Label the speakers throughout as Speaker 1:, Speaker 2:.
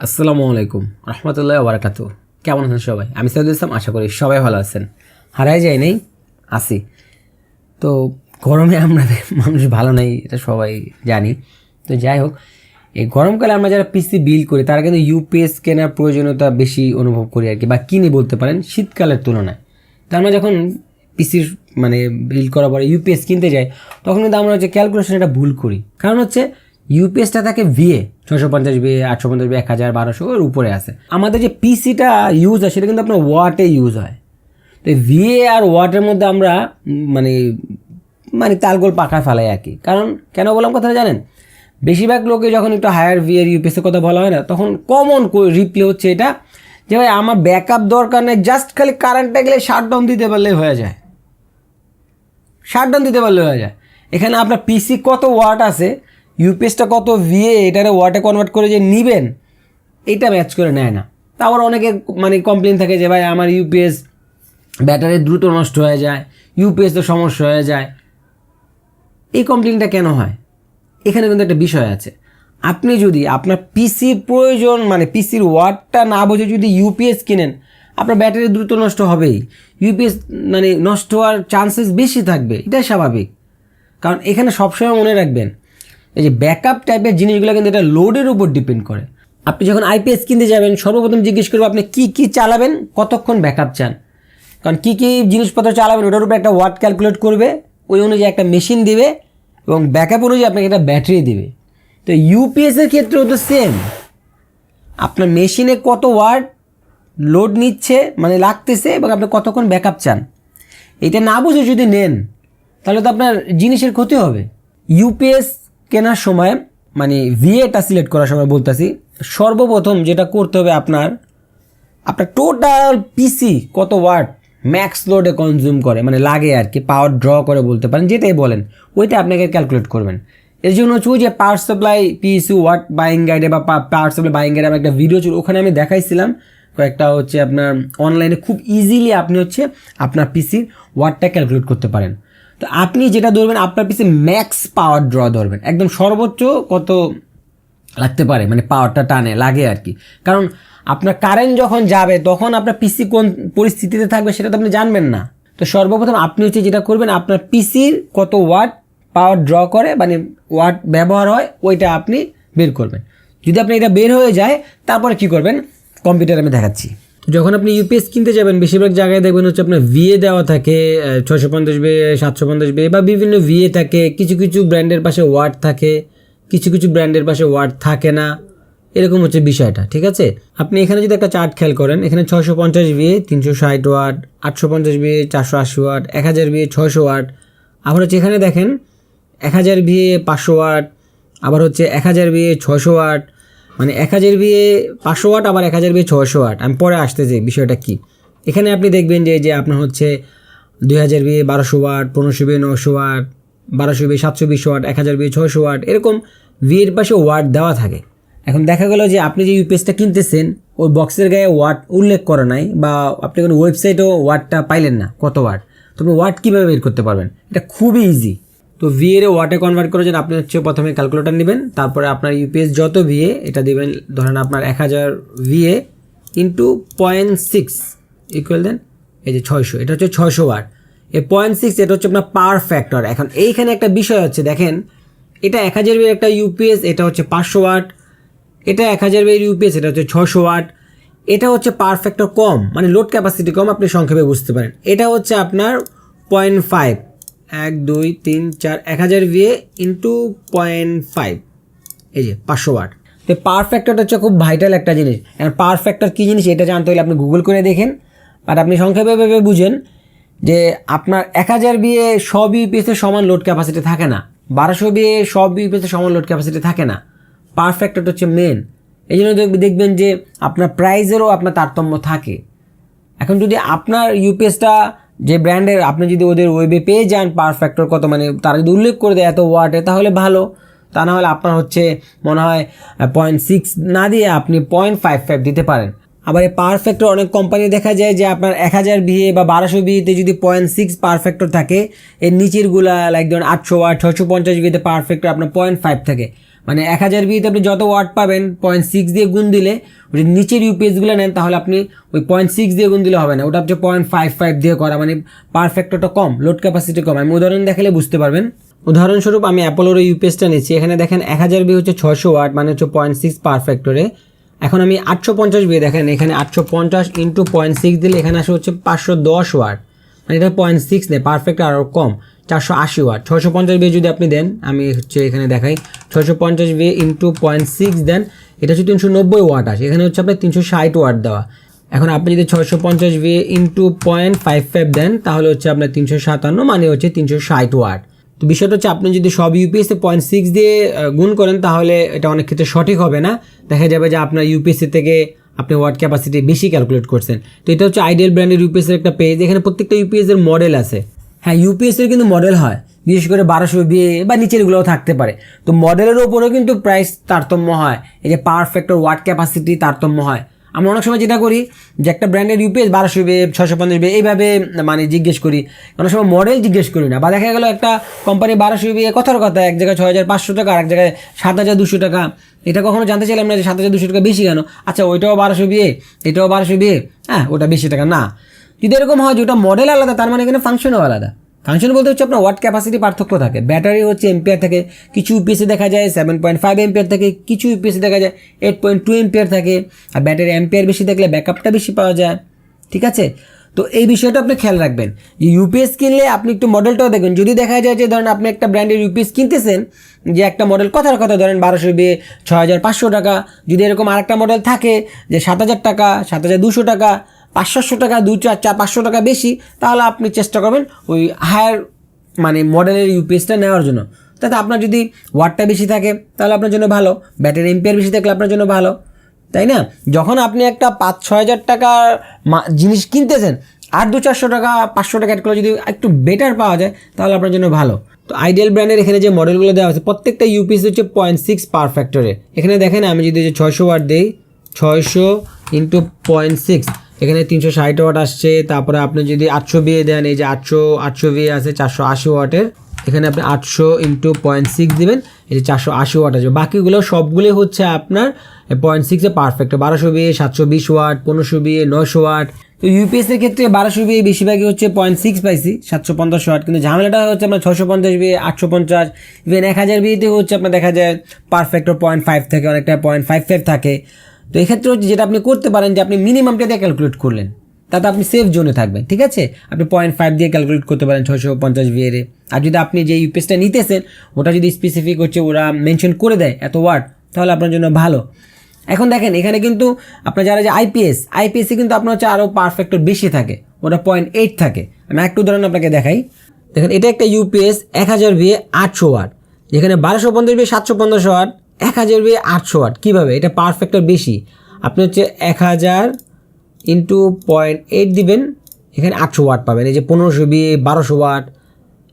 Speaker 1: আসসালামু আলাইকুম, রহমতুল্লাহ বারাকাতু। কেমন আছেন সবাই? আমি সাইদুল ইসলাম, আশা করি সবাই ভালো আছেন। হারাই যায় নেই আসি তো গরমে আমরা মানুষ ভালো নেই, এটা সবাই জানি। তো যাই হোক, এই গরমকালে আমরা যারা পিসি বিল করি, তারা কিন্তু ইউপিএস কেনার প্রয়োজনীয়তা বেশি অনুভব করি আর কি, বা কিনে বলতে পারেন শীতকালের তুলনায়। তো আমরা যখন পিসির মানে বিল করার পরে ইউপিএস কিনতে যাই, তখন কিন্তু আমরা হচ্ছে ক্যালকুলেশন এটা ভুল করি। কারণ হচ্ছে ইউপিএসটা থাকে ভিএ ছশো পঞ্চাশ বিয়ে, আটশো পঞ্চাশ বিয়ে, এক হাজার, বারোশো ওর উপরে আছে। আমাদের যে পিসিটা ইউজ হয়, সেটা কিন্তু আপনার ওয়াটে ইউজ হয়। তো ভিএ আর ওয়াটের মধ্যে আমরা মানে মানে তালগোল পাখা ফেলাই আর কি কারণ কেন বললাম কথাটা জানেন? বেশিরভাগ লোকে যখন একটু হায়ার ভিএর ইউপিএসের কথা বলা হয় না, তখন কমন রিপ্লে হচ্ছে এটা যে, ভাই, আমার ব্যাকআপ দরকার নেই জাস্ট খালি কারেন্টটা গেলে শাট ডাউন দিতে পারলেই হয়ে যায়। শাটডাউন দিতে পারলে হয়ে যায়। এখানে আপনার পিসি কত ওয়াট আছে ইউপিএসটা কত? ভিএ এটারে ওয়াটে কনভার্ট করে যে নিবেন, এটা ম্যাচ করে নেয় না। আবার অনেকের মানে কমপ্লেন থাকে যে, ভাই, আমার ইউপিএস ব্যাটারি দ্রুত নষ্ট হয়ে যায় ইউপিএস তো সমস্যা হয়ে যায়। এই কমপ্লেনটা কেন হয়? এখানে কিন্তু একটা বিষয় আছে। আপনি যদি আপনার পিসির প্রয়োজন মানে পিসির ওয়ার্ডটা না বুঝে যদি ইউপিএস কিনেন, আপনার ব্যাটারি দ্রুত নষ্ট হবেই। ইউপিএস মানে নষ্ট হওয়ার চান্সেস বেশি থাকবে, এটাই স্বাভাবিক। কারণ এখানে সবসময় মনে রাখবেন এই যে ব্যাকআপ টাইপের জিনিসগুলো কিন্তু এটা লোডের উপর ডিপেন্ড করে। আপনি যখন আইপিএস কিনতে যাবেন, সর্বপ্রথম জিজ্ঞেস করব, আপনি কী কী চালাবেন? কতক্ষণ ব্যাকআপ চান? কারণ কী কী জিনিসপত্র চালাবেন, ওটার উপরে একটা ওয়াট ক্যালকুলেট করবে, ওই অনুযায়ী একটা মেশিন দিবে এবং ব্যাকআপ অনুযায়ী আপনাকে একটা ব্যাটারি দিবে। তো ইউপিএসের ক্ষেত্রেও তো সেম আপনার মেশিনে কত ওয়াট লোড নিচ্ছে মানে লাগতেছে এবং আপনি কতক্ষণ ব্যাকআপ চান? এটা না বুঝে যদি নেন, তাহলে তো আপনার জিনিসের ক্ষতি হবে। ইউপিএস কেনার সময় মানে ভিএটা সিলেক্ট করার সময় বলতেছি, সর্বপ্রথম যেটা করতে হবে আপনার আপনার টোটাল পিসি কত ওয়াট ম্যাক্স লোডে কনজিউম করে মানে লাগে আর কি পাওয়ার ড্র করে বলতে পারেন, যেটাই বলেন, ওইটা আপনাকে ক্যালকুলেট করবেন। এর জন্য হচ্ছে যে power supply PAC watt buying গাইডে বা পাওয়ার সাপ্লাই বাইং গাইডে আমার একটা ভিডিও ছিল, ওখানে আমি দেখাইছিলাম, কয়েকটা হচ্ছে আপনার অনলাইনে খুব ইজিলি আপনি হচ্ছে আপনার পিসির ওয়াটটা ক্যালকুলেট করতে পারেন। তো আপনি যেটা ধরবেন, আপনার পিসি ম্যাক্স পাওয়ার ড্র ধরবেন। একদম সর্বোচ্চ কত লাগতে পারে মানে পাওয়ারটা টানে, লাগে আর কি। কারণ আপনার কারেন্ট যখন যাবে, তখন আপনার পিসি কোন পরিস্থিতিতে থাকবে সেটা তো আপনি জানবেন না। তো সর্বপ্রথম আপনি হচ্ছে যেটা করবেন, আপনার পিসির কত ওয়াট পাওয়ার ড্র করে মানে ওয়াট ব্যবহার হয়, ওইটা আপনি বের করবেন। যদি আপনি এটা বের হয়ে যায়, তারপরে কি করবেন? কম্পিউটার আমি দেখাচ্ছি। যখন আপনি ইউপিএস কিনতে যাবেন, বেশিরভাগ জায়গায় দেখবেন হচ্ছে আপনার ভিএ দেওয়া থাকে ছশো পঞ্চাশ বে, সাতশো পঞ্চাশ বে বা বিভিন্ন ভিএ থাকে, কিছু কিছু ব্র্যান্ডের পাশে ওয়ার্ড থাকে, কিছু কিছু ব্র্যান্ডের পাশে ওয়ার্ড থাকে না, এরকম হচ্ছে বিষয়টা, ঠিক আছে? আপনি এখানে যদি একটা চার্ট খেয়াল করেন, এখানে ছশো পঞ্চাশ বিয়ে তিনশো ষাট ওয়াট আটশো পঞ্চাশ বিয়ে চারশো আশি ওয়াট এক হাজার বিয়ে ছয়শো ওয়াট আবার হচ্ছে এখানে দেখেন, এক হাজার বিয়ে পাঁচশো ওয়াট আবার হচ্ছে এক হাজার বিয়ে ছশো ওয়াট মানে এক হাজার বিয়ে পাঁচশো ওয়াট, আবার এক হাজার বিয়ে ছয়শো ওয়াট। আমি পরে আসতেছি বিষয়টা কি। এখানে আপনি দেখবেন যে যে আপনার হচ্ছে দুই হাজার বিয়ে বারোশো ওয়াট, পনেরোশো বিয়ে নশো ওয়াট, বারোশো বিয়ে সাতশো বিশ ওয়াট, এক হাজার বিয়ে ছয়শো ওয়াট, এরকম বিয়ের পাশে ওয়াট দেওয়া থাকে। এখন দেখা গেল যে, আপনি যে ইউপিএসটা কিনতেছেন, ওই বক্সের গায়ে ওয়াট উল্লেখ করা নাই বা আপনি কোনো ওয়েবসাইটেও ওয়াটটা পাইলেন না, কত ওয়াট। তো আপনি ওয়াট কীভাবে বের করতে পারবেন? এটা খুবই ইজি তো ভিএর ওয়াটে কনভার্ট করে যেন আপনি হচ্ছে প্রথমে ক্যালকুলেটর নেবেন, তারপরে আপনার ইউপিএস যত ভিএ এটা দিবেন, ধরেন আপনার এক হাজার VA into point six equal then এই যে ছয়শো, এটা হচ্ছে ছয়শো ওয়াট এই পয়েন্ট সিক্স এটা হচ্ছে আপনার পাওয়ার ফ্যাক্টর এখন এইখানে একটা বিষয় হচ্ছে, দেখেন, এটা এক হাজার বিয়ের একটা ইউপিএস এটা হচ্ছে পাঁচশো ওয়াট এটা এক হাজার বিয়ের ইউপিএস এটা হচ্ছে ছশো ওয়াট এটা হচ্ছে পাওয়ার ফ্যাক্টর কম মানে লোড ক্যাপাসিটি কম, আপনি সংক্ষেপে বুঝতে পারেন। এটা হচ্ছে আপনার পয়েন্ট ফাইভ এক, দুই, তিন, চার, এক হাজার ভিএ ইন্টু পয়েন্ট ফাইভ এই যে, পাঁচশো ওয়াট তো পাওয়ার ফ্যাক্টরটা হচ্ছে খুব ভাইটাল একটা জিনিস। এখন পাওয়ার ফ্যাক্টর কী জিনিস এটা জানতে হলে আপনি গুগল করে দেখেন। বাট আপনি সংক্ষেপে ভেবে বুঝেন যে আপনার এক হাজার বিয়ে সব ইউপিএসের সমান লোড ক্যাপাসিটি থাকে না। বারোশো বিয়ে সব ইউপিএসের সমান লোড ক্যাপাসিটি থাকে না। পাওয়ার ফ্যাক্টরটা হচ্ছে মেন এই জন্য দেখ- দেখবেন যে আপনার প্রাইজেরও আপনার তারতম্য থাকে। এখন যদি আপনার ইউপিএসটা যে ব্র্যান্ডের আপনি যদি ওদের ওয়েবে পেয়ে যান পাওয়ার ফ্যাক্টর কত মানে তারা যদি উল্লেখ করে দেয় এত ওয়াটে তাহলে ভালো। তা না হলে আপনার হচ্ছে মনে হয় পয়েন্ট সিক্স না দিয়ে আপনি পয়েন্ট ফাইভ ফাইভ দিতে পারেন। আবার এই পাওয়ার ফ্যাক্টর অনেক কোম্পানি দেখা যায় যে আপনার এক হাজার বিয়ে বা বারোশো বিয়েতে যদি পয়েন্ট সিক্স পাওয়ার ফ্যাক্টর থাকে, এর নিচেরগুলা লাইক ধরুন আটশো ওয়াট ছশো পঞ্চাশ বিয়েতে পাওয়ার ফ্যাক্টর আপনার পয়েন্ট ফাইভ থাকে। মানে এক হাজার বিতে আপনি যত ওয়াট পাবেন পয়েন্ট সিক্স দিয়ে গুণ দিলে, ওই নিচের ইউপিএসগুলো নেন, তাহলে আপনি ওই পয়েন্ট সিক্স দিয়ে গুণ দিলে হবে না। ওটা হচ্ছে পয়েন্ট ফাইভ ফাইভ দিয়ে করা মানে পারফেক্টটা কম লোড ক্যাপাসিটি কম। আমি উদাহরণ দেখালে বুঝতে পারবেন। উদাহরণস্বরূপ আমি অ্যাপোলোর ইউপিএসটা নিচ্ছি, এখানে দেখেন এক হাজার বি হচ্ছে ছশো ওয়াট মানে হচ্ছে পয়েন্ট সিক্স পারফেক্টরে এখন আমি আটশো পঞ্চাশ বি দেখেন, এখানে আটশো পঞ্চাশ ইন্টু পয়েন্ট সিক্স দিলে এখানে আসে হচ্ছে পাঁচশো দশ ওয়াট মানে এটা পয়েন্ট সিক্স নেই পারফেক্ট আরও কম। চারশো আশি ওয়াট। ছশো পঞ্চাশ বি যদি আপনি দেন, আমি হচ্ছে এখানে দেখাই। ছশো পঞ্চাশ V into point six then, এটা হচ্ছে তিনশো নব্বই ওয়াট আসে। এখানে হচ্ছে আপনার তিনশো ষাট ওয়াট দেওয়া। এখন আপনি যদি ছয়শো পঞ্চাশ V into point five five then, তাহলে হচ্ছে আপনার তিনশো সাতান্ন মানে হচ্ছে তিনশো ষাট ওয়াট। তো বিষয়টা হচ্ছে আপনি যদি সব ইউপিএসসি পয়েন্ট সিক্স দিয়ে গুণ করেন, তাহলে এটা অনেক ক্ষেত্রে সঠিক হবে না। দেখা যাবে যে আপনার ইউপিএসসি থেকে আপনি ওয়াট ক্যাপাসিটি বেশি ক্যালকুলেট করছেন। তো এটা হচ্ছে আইডিয়াল ব্র্যান্ডের ইউপিএসের একটা পেজ এখানে প্রত্যেকটা ইউপিএস এর মডেল আছে। হ্যাঁ ইউপিএসের কিন্তু মডেল হয়। বিশেষ করে বারোশো বিয়ে বা নিচেরগুলোও থাকতে পারে। তো মডেলের ওপরেও কিন্তু প্রাইস তারতম্য হয়। এই যে পাওয়ার ফ্যাক্টর ওয়াট ক্যাপাসিটি তারতম্য হয়। আমরা অনেক সময় যেটা করি, যে একটা ব্র্যান্ডের ইউপিএস বারোশো বে ছশো পঞ্চাশ বে এইভাবে মানে জিজ্ঞেস করি। অনেক সময় মডেল জিজ্ঞেস করি না, বা দেখা গেলো একটা কোম্পানি বারোশো বে কথার কথা, এক জায়গায় ছয় হাজার পাঁচশো টাকা আর এক জায়গায় সাত হাজার দুশো টাকা। এটা কখনো জানতে চাইলাম না যে সাত হাজার দুশো টাকা বেশি কেন? আচ্ছা ওইটাও বারোশো বিয়ে এটাও বারোশো বিয়ে হ্যাঁ ওটা বেশি টাকা না। যদি এরকম হয় যে ওটা মডেল আলাদা, তার মানে এখানে ফাংশনও আলাদা। ফাংশন বলতে হচ্ছে আপনার ওয়াট ক্যাপাসিটি পার্থক্য থাকে। ব্যাটারি হচ্ছে এম্পিয়ার থাকে, কিছু ইউপিএসি দেখা যায় সেভেন পয়েন্ট ফাইভ এম্পিয়ার থাকে, কিছু ইউপিএসি দেখা যায় এইট পয়েন্ট টু এম্পিয়ার থাকে। আর ব্যাটারি এম্পিয়ার বেশি থাকলে ব্যাকআপটা বেশি পাওয়া যায়। ঠিক আছে? তো এই বিষয়টা আপনি খেয়াল রাখবেন। ইউপিএস কিনলে আপনি একটু মডেলটাও দেখবেন। যদি দেখা যায় যে ধরেন আপনি একটা ব্র্যান্ডের ইউপিএস কিনতেছেন, যে একটা মডেল কথার কথা ধরেন বারোশো বিয়ে ছ হাজার পাঁচশো টাকা। যদি এরকম আরেকটা মডেল থাকে, যে সাত হাজার টাকা, সাত হাজার দুশো টাকা পাঁচশো টাকা দু চার চার, পাঁচশো টাকা বেশি, তাহলে আপনি চেষ্টা করবেন ওই হায়ার মানে মডেলের ইউপিএসটা নেওয়ার জন্য। তাতে আপনার যদি ওয়াটটা বেশি থাকে, তাহলে আপনার জন্য ভালো। ব্যাটারি এম্পিয়ার বেশি থাকলে আপনার জন্য ভালো। তাই না? যখন আপনি একটা পাঁচ ছ হাজার টাকার জিনিস কিনতেছেন আর দু চারশো টাকা, পাঁচশো টাকা অ্যাড করলে যদি একটু বেটার পাওয়া যায়, তাহলে আপনার জন্য ভালো। তো আইডিয়াল ব্র্যান্ডের এখানে যে মডেলগুলো দেওয়া আছে, প্রত্যেকটা ইউপিএস হচ্ছে পয়েন্ট সিক্স পার ফ্যাক্টরে এখানে দেখেন আমি যদি ছয়শো ওয়াট দিই, ছয়শো ইন্টু পয়েন্ট সিক্স এখানে তিনশো ষাট ওয়াট আসছে, তারপরে আপনি যদি আটশো বিয়ে দেন, এই যে আটশো আটশো বিয়ে আছে, চারশো আশি ওয়াটের, এখানে আপনি আটশো ইন্টু পয়েন্ট সিক্স দেবেন, এই যে চারশো আশি ওয়াট আছে বাকিগুলো সবগুলোই হচ্ছে আপনার পয়েন্ট সিক্সে পারফেক্ট বারোশো বিয়ে সাতশো বিশ ওয়াট, পনেরোশো বিয়ে নয়শো ওয়াট। তো ইউপিএস এর ক্ষেত্রে বারোশো বিয়ে বেশিরভাগই হচ্ছে পয়েন্ট সিক্স পাইছি, সাতশো পঞ্চাশ ওয়াট, কিন্তু ঝামেলাটা হচ্ছে আপনার ছশো পঞ্চাশ বিয়ে আটশো পঞ্চাশ ইভেন এক হাজার বিয়েতে হচ্ছে আপনার দেখা যায় পারফেক্ট পয়েন্ট ফাইভ থাকে অনেকটা পয়েন্ট ফাইভ ফাইভ থাকে। তো এক্ষেত্রে হচ্ছে যেটা আপনি করতে পারেন যে আপনি মিনিমামটা দিয়ে ক্যালকুলেট করলেন। তাতে আপনি সেফ জোনে থাকবেন, ঠিক আছে? আপনি পয়েন্ট ফাইভ দিয়ে ক্যালকুলেট করতে পারেন ছশো পঞ্চাশ ভিএরে আর যদি আপনি যে ইউপিএসটা নিতেছেন, ওটা যদি স্পেসিফিক হচ্ছে, ওরা মেনশন করে দেয় এত ওয়ার্ড তাহলে আপনার জন্য ভালো। এখন দেখেন, এখানে কিন্তু আপনার যারা যে আইপিএস আইপিএসে কিন্তু আপনার হচ্ছে আরও পারফেক্টর বেশি থাকে, ওটা পয়েন্ট এইট থাকে। আমি একটু উদাহরণ আপনাকে দেখাই। দেখেন, এটা একটা ইউপিএস এক হাজার ভিএ আটশো ওয়াট যেখানে বারোশো পঞ্চাশ ভিএ সাতশো পঞ্চাশ ওয়াট এক হাজার ভিএ আটশো ওয়াট কীভাবে? এটা পারফেক্টর বেশি। আপনি হচ্ছে এক হাজার ইন্টু পয়েন্ট এইট দিবেন, এখানে আটশো ওয়াট পাবেন। এই যে পনেরোশো বিয়ে বারোশো ওয়াট,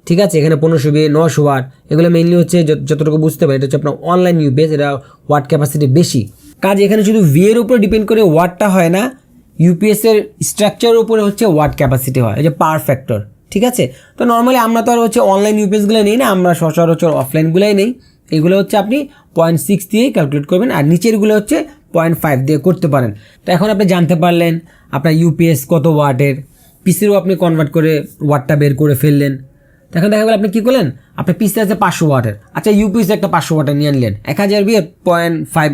Speaker 1: ঠিক আছে? এখানে পনেরোশো বিয়ে নশো ওয়াট। এগুলো মেইনলি হচ্ছে যত- যতটুকু বুঝতে পারি, এটা হচ্ছে আপনার অনলাইন ইউপিএস এটা ওয়াট ক্যাপাসিটি বেশি। কাজ এখানে শুধু ভি এর উপরে ডিপেন্ড করে ওয়াটটা হয় না ইউপিএস এর স্ট্রাকচারের উপরে হচ্ছে ওয়াট ক্যাপাসিটি হয় যে পাওয়ার ফ্যাক্টর ঠিক আছে? তো নর্মালি আমরা তো আর হচ্ছে অনলাইন ইউপিএসগুলো নেই না, আমরা সচরাচর অফলাইনগুলোই নেই। এগুলো হচ্ছে আপনি পয়েন্ট সিক্স দিয়েই ক্যালকুলেট করবেন আর নিচেরগুলো হচ্ছে পয়েন্ট ফাইভ দিয়ে করতে পারেন। তো এখন আপনি জানতে পারলেন আপনার ইউপিএস কত ওয়াটের, পিসিরও আপনি কনভার্ট করে ওয়াটটা বের করে ফেললেন। এখন দেখা গেল আপনি কী করলেন? আপনার পিসি আছে পাঁচশো ওয়াটের। আচ্ছা ইউপিএস একটা পাঁচশো ওয়াটের নিয়ে নিলেন। এক হাজার বিয়ে পয়েন্ট ফাইভ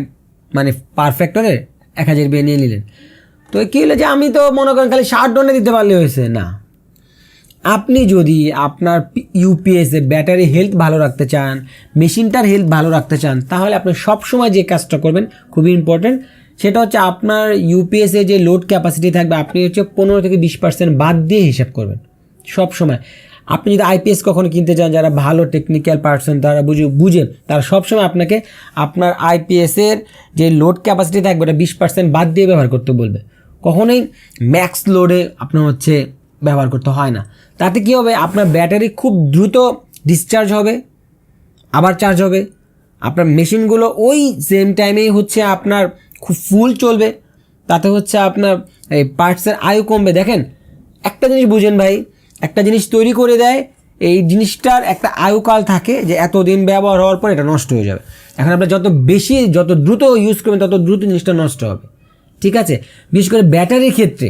Speaker 1: মানে পারফেক্টরে এক হাজার বিয়ে নিয়ে নিলেন। তো কী হলো যে আমি তো মনে করেন খালি ষাট ডনে দিতে পারলে হয়েছে? না। আপনি যদি আপনার ইউপিএসে ব্যাটারি হেলথ ভালো রাখতে চান, মেশিনটার হেলথ ভালো রাখতে চান, তাহলে আপনি সবসময় যে কাজটা করবেন খুবই ইম্পর্টেন্ট সেটা হচ্ছে আপনার ইউপিএসে যে লোড ক্যাপাসিটি থাকবে, আপনি হচ্ছে পনেরো থেকে বিশ পার্সেন্ট বাদ দিয়ে হিসাব করবেন। সব সময় আপনি যদি আইপিএস কখনো কিনতে চান, যারা ভালো টেকনিক্যাল পার্সন তারা বুঝে বুঝে তারা সবসময় আপনাকে আপনার আইপিএসের যে লোড ক্যাপাসিটি থাকবে, ওটা বিশ পার্সেন্ট বাদ দিয়ে ব্যবহার করতে বলবে। কখনোই ম্যাক্স লোডে আপনার হচ্ছে ব্যবহার করতে হয় না। তাতে কী হবে? আপনার ব্যাটারি খুব দ্রুত ডিসচার্জ হবে, আবার চার্জ হবে। আপনার মেশিনগুলো ওই সেম টাইমেই হচ্ছে আপনার খুব ফুল চলবে। তাতে হচ্ছে আপনার এই পার্টসের আয়ু কমবে। দেখেন, একটা জিনিস বুঝেন ভাই, একটা জিনিস তৈরি করে দেয়, এই জিনিসটার একটা আয়ুকাল থাকে যে এতদিন ব্যবহার হওয়ার পর এটা নষ্ট হয়ে যাবে। এখন আপনার যত বেশি, যত দ্রুত ইউজ করবেন, তত দ্রুত জিনিসটা নষ্ট হবে। ঠিক আছে? বিশেষ করে ব্যাটারির ক্ষেত্রে।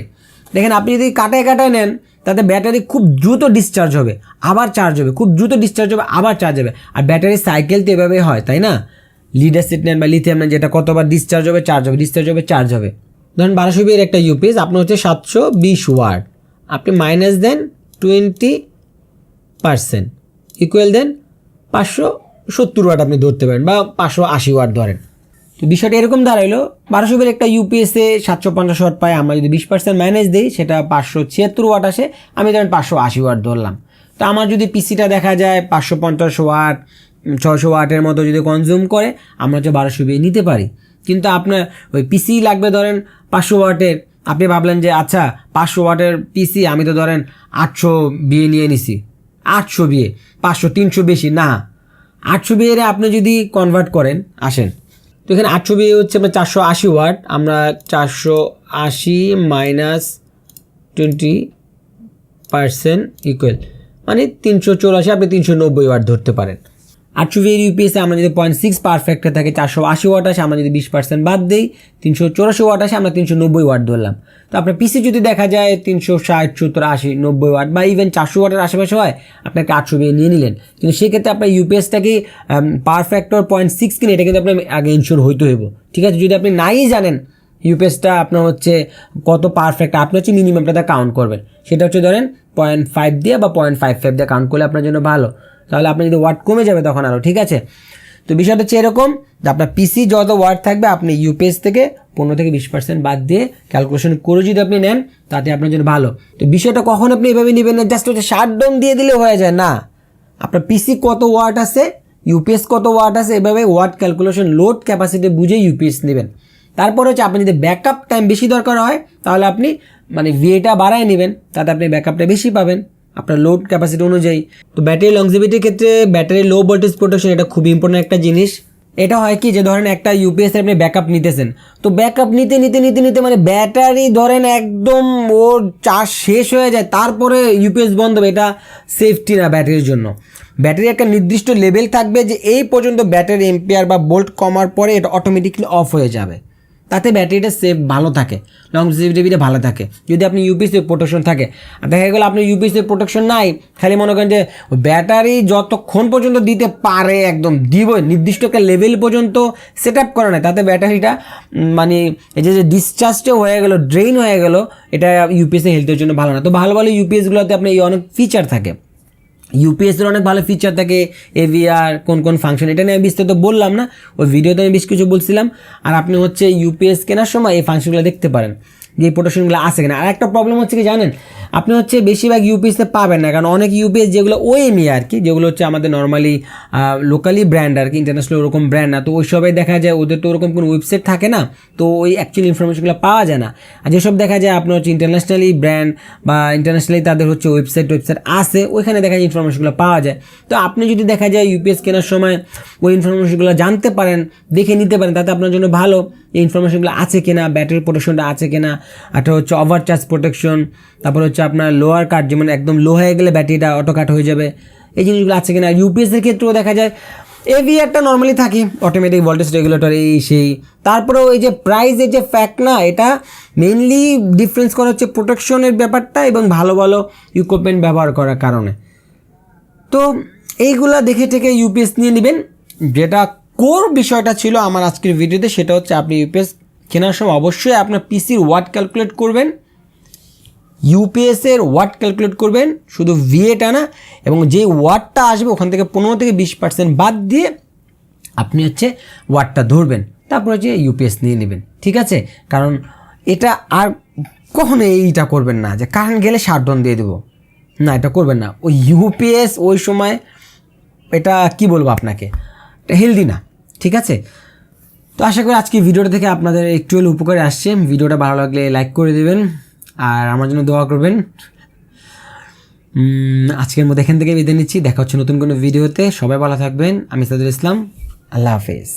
Speaker 1: দেখেন, আপনি যদি কাটায় কাটায় নেন তাতে ব্যাটারি খুব দ্রুত ডিসচার্জ হবে, আবার চার্জ হবে, খুব দ্রুত ডিসচার্জ হবে, আবার চার্জ হবে। আর ব্যাটারি সাইকেল তো এভাবে হয়, তাই না? লিড অ্যাসিড নেন বা লিথিয়াম নেন যেটা কতবার ডিসচার্জ হবে চার্জ হবে ডিসচার্জ হবে চার্জ হবে। ধরেন বারোশো বিয়ের একটা ইউপিএস আপনার হচ্ছে সাতশো বিশ ওয়াট আপনি minus then twenty percent equal then পাঁচশো সত্তর ওয়াট আপনি ধরতে পারেন, বা পাঁচশো আশি ওয়াট ধরেন। তো বিষয়টা এরকম দাঁড়াইলো। বারোশো বিল একটা ইউপিএসে সাতশো, পঞ্চাশ ওয়াট পাই, আমরা যদি বিশ পার্সেন্ট মাইনাস দিই, সেটা পাঁচশো ছিয়াত্তর ওয়াট আসে, আমি ধরেন পাঁচশো আশি ওয়াট ধরলাম। তো আমার যদি পিসিটা দেখা যায় পাঁচশো, পঞ্চাশ ওয়াট ছশো ওয়াটের মতো যদি কনজিউম করে, আমরা হচ্ছে বারোশো বিয়ে নিতে পারি। কিন্তু আপনার ওই পিসি লাগবে ধরেন পাঁচশো ওয়াটের, আপনি ভাবলেন যে আচ্ছা পাঁচশো ওয়াটের পিসি আমি তো ধরেন আটশো বিয়ে নিয়ে নিছি। আটশো বিয়ে পাঁচশো, তিনশো বেশি, না। আটশো বিয়ে আপনি যদি কনভার্ট করেন, আসেন। তো এখানে আটশো বিয়ে হচ্ছে, আমরা চারশো আশি ওয়াট, আমরা চারশো আশি মাইনাস টোয়েন্টি পার্সেন্ট ইকুয়াল মানে তিনশো চৌরাশি, আপনি তিনশো নব্বই ওয়াট ধরতে পারেন। আটশো বিয়ের ইউপিএসে আমরা যদি পয়েন্ট সিক্স পারফেক্টে থাকে, চারশো আশি ওয়াট আসে, আমরা যদি বিশ পার্সেন্ট বাদ দিই, তিনশো চৌরাশি ওয়াট আসে, আমরা তিনশো নব্বই ওয়াট ধরলাম। তো আপনার পিসি যদি দেখা যায় তিনশো ষাট, সত্তর, আশি, নব্বই ওয়াট বা ইভেন চারশো ওয়াটের আশেপাশে হয়, আপনাকে আটশো বিয়ে নিয়ে নিলেন। কিন্তু সেক্ষেত্রে আপনার ইউপিএসটাকে পার ফ্যাক্টর পয়েন্ট সিক্স কিনে, এটা কিন্তু আপনার আগে ইনশোর হইতে হইব। ঠিক আছে? যদি আপনি নাই জানেন ইউপিএসটা আপনার হচ্ছে কত পারফেক্ট আপনি হচ্ছে মিনিমামটা কাউন্ট করবেন। সেটা হচ্ছে ধরেন পয়েন্ট ফাইভ দিয়ে বা পয়েন্ট ফাইভ ফাইভ দিয়ে কাউন্ট করলে আপনার জন্য ভালো। তাহলে আপনি যদি ওয়ার্ড কমে যাবে তখন আরও ঠিক আছে? তো বিষয়টা হচ্ছে এরকম যে আপনার পিসি যত ওয়ার্ড থাকবে, আপনি ইউপিএস থেকে পনেরো থেকে বিশ পার্সেন্ট বাদ দিয়ে ক্যালকুলেশন করে যদি আপনি নেন, তাতে আপনার জন্য ভালো। তো বিষয়টা কখন আপনি এভাবে নেবেন না? জাস্ট হচ্ছে ডোম দিয়ে দিলে হয়ে যায়, না। আপনার পিসি কত ওয়াট আছে ইউপিএস কত ওয়াট আছে, এভাবে ওয়াট ক্যালকুলেশন লোড ক্যাপাসিটি বুঝে ইউপিএস নেবেন। তারপর হচ্ছে আপনি যদি ব্যাকআপ টাইম বেশি দরকার হয়, তাহলে আপনি মানে ভিএটা বাড়ায় নেবেন, তাতে আপনি ব্যাকআপটা বেশি পাবেন। আপনার লোড ক্যাপাসিটি অনুযায়ী তো ব্যাটারি লংজিভিটির ক্ষেত্রে ব্যাটারি লো ভোল্টেজ প্রোটেকশন এটা খুবই ইম্পর্টেন্ট একটা জিনিস এটা হয় কি যে ধরেন একটা ইউপিএস আপনি ব্যাকআপ নিতেছেন তো ব্যাকআপ নিতে নিতে নিতে নিতে মানে ব্যাটারি ধরেন একদম ওর চার্জ শেষ হয়ে যায় তারপরে ইউপিএস বন্ধ হবে এটা সেফটি না ব্যাটারির জন্য ব্যাটারি একটা নির্দিষ্ট লেভেল থাকবে যে এই পর্যন্ত ব্যাটারি এম্পিয়ার বা বোল্ট কমার পরে এটা অটোমেটিকলি অফ হয়ে যাবে তাতে ব্যাটারিটা সেফ ভালো থাকে। লং লংজিভিটিটা ভালো থাকে। যদি আপনি ইউপিএসি প্রোটেকশন থাকে। দেখা গেলো আপনি ইউপিএসি প্রোটেকশন নাই, খালি মনে করেন যে ব্যাটারি যতক্ষণ পর্যন্ত দিতে পারে একদম দিব, নির্দিষ্ট একটা লেভেল পর্যন্ত সেট আপ করে নেয় তাতে ব্যাটারিটা মানে এই যে ডিসচার্জটা হয়ে গেলো ড্রেন হয়ে গেলো, এটা ইউপিএসি হেলথের জন্য ভালো না। তো ভালো ভালো ইউপিএসগুলোতে আপনার এই অনেক ফিচার থাকে। ইউপিএসের অনেক ভালো ফিচার থাকে এভিআর কোন কোন ফাংশন এটা নিয়ে আমি বিস্তারিত বললাম না, ওই ভিডিওতে আমি বেশ কিছু বলছিলাম। আর আপনি হচ্ছে ইউপিএস কেনার সময় এই ফাংশনগুলো দেখতে পারেন। যে প্রোটেকশনগুলো আছে কিনা। আর একটা প্রবলেম হচ্ছে কি জানেন? আপনি হচ্ছে বেশিরভাগ ইউপিএসে পাবেন না। কারণ অনেক ইউপিএস যেগুলো ওএমই আর কি, যেগুলো হচ্ছে আমাদের নর্মালি লোকালি ব্র্যান্ড আর কি ইন্টারন্যাশনাল ওরকম ব্র্যান্ড না। তো ওই সবাই দেখা যায় ওদের তো ওরকম কোনো ওয়েবসাইট থাকে না। তো ওই অ্যাকচুয়ালি ইনফরমেশনগুলো পাওয়া যায় না। আর যেসব দেখা যায় আপনার হচ্ছে ইন্টারন্যাশনালি ব্র্যান্ড বা ইন্টারন্যাশনালি তাদের হচ্ছে ওয়েবসাইট ওয়েবসাইট আছে, ওইখানে দেখা যায় ইনফরমেশনগুলো পাওয়া যায়। তো আপনি যদি দেখা যায় ইউপিএস কেনার সময় ওই ইনফরমেশনগুলো জানতে পারেন, দেখে নিতে পারেন, তাতে আপনার জন্য ভালো। এই ইনফরমেশনগুলো আছে কিনা ব্যাটারি প্রোটেকশনটা আছে কিনা একটা হচ্ছে ওভার চার্জ প্রোটেকশন তারপর হচ্ছে আপনার লোয়ার কাট যেমন একদম লো হয়ে গেলে ব্যাটারিটা অটো কাট হয়ে যাবে। এই জিনিসগুলো আছে কিনা? ইউপিএসের ক্ষেত্রেও দেখা যায়। এভিআরটা নর্মালি থাকে অটোমেটিক ভোল্টেজ রেগুলেটর এই, সেই। তারপরেও এই যে প্রাইসের যে ফ্যাক্ট না, এটা মেইনলি ডিফারেন্স করা হচ্ছে প্রোটেকশনের ব্যাপারটা এবং ভালো ভালো ইকুইপমেন্ট ব্যবহার করার কারণে। তো এইগুলা দেখে থেকে ইউপিএস নিয়ে নেবেন। যেটা কোর বিষয়টা ছিল আমার আজকের ভিডিওতে সেটা হচ্ছে আপনি ইউপিএস কেনার সময় অবশ্যই আপনার পিসির ওয়াট ক্যালকুলেট করবেন, ইউপিএসের ওয়াট ক্যালকুলেট করবেন, শুধু ভিএটা না, এবং যে ওয়াটটা আসবে ওখান থেকে পনেরো থেকে বিশ পার্সেন্ট বাদ দিয়ে আপনি হচ্ছে ওয়াটটা ধরবেন, তারপর হচ্ছে ইউপিএস নিয়ে নেবেন, ঠিক আছে? কারণ এটা আর কখনো এইটা করবেন না, যে কারেন্ট গেলে শাটডাউন দিয়ে দেবো। না, এটা করবেন না। ওই ইউপিএস ওই সময় এটা কি বলব আপনাকে? এটা হেলদি না, ঠিক আছে? তো আশা করি আজকে ভিডিওটা থেকে আপনাদের একটু হলে উপকারে আসছে। ভিডিওটা ভালো লাগলে লাইক করে দেবেন আর আমার জন্য দোয়া করবেন। আজকের মধ্যে এখান থেকে বিদায় নিচ্ছি। দেখা হচ্ছে নতুন কোনো ভিডিওতে। সবাই ভালো থাকবেন। আমি সাদুল ইসলাম। আল্লাহ হাফেজ।